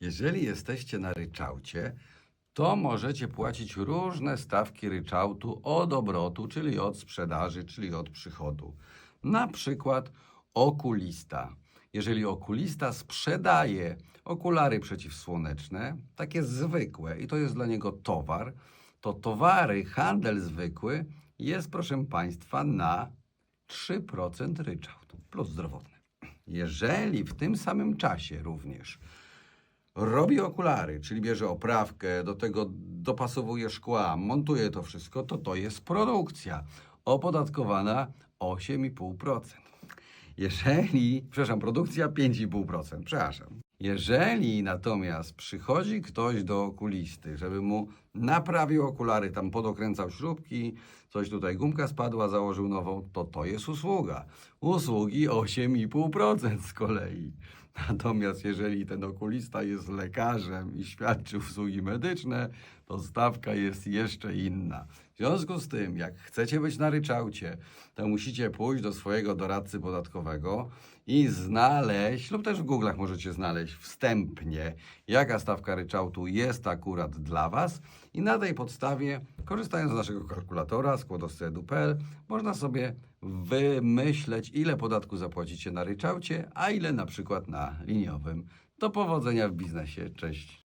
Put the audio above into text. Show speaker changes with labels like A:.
A: Jeżeli jesteście na ryczałcie, to możecie płacić różne stawki ryczałtu od obrotu, czyli od sprzedaży, czyli od przychodu. Na przykład okulista. Jeżeli okulista sprzedaje okulary przeciwsłoneczne, takie zwykłe, i to jest dla niego towar, to towary, handel zwykły jest, proszę Państwa, na 3% ryczałtu plus zdrowotny. Jeżeli w tym samym czasie również robi okulary, czyli bierze oprawkę, do tego dopasowuje szkła, montuje to wszystko, to to jest produkcja opodatkowana 8,5%. Jeżeli, przepraszam, produkcja 5,5%, przepraszam. Jeżeli natomiast przychodzi ktoś do okulisty, żeby mu naprawił okulary, tam podokręcał śrubki, coś tutaj gumka spadła, założył nową, to to jest usługa. Usługi 8,5% z kolei. Natomiast jeżeli ten okulista jest lekarzem i świadczy usługi medyczne, to stawka jest jeszcze inna. W związku z tym, jak chcecie być na ryczałcie, to musicie pójść do swojego doradcy podatkowego i znaleźć, lub też w Google'ach możecie znaleźć wstępnie, jaka stawka ryczałtu jest akurat dla Was i na tej podstawie, korzystając z naszego kalkulatora skłodowcy.edu.pl, można sobie wymyśleć, ile podatku zapłacicie na ryczałcie, a ile na przykład na liniowym. Do powodzenia w biznesie. Cześć.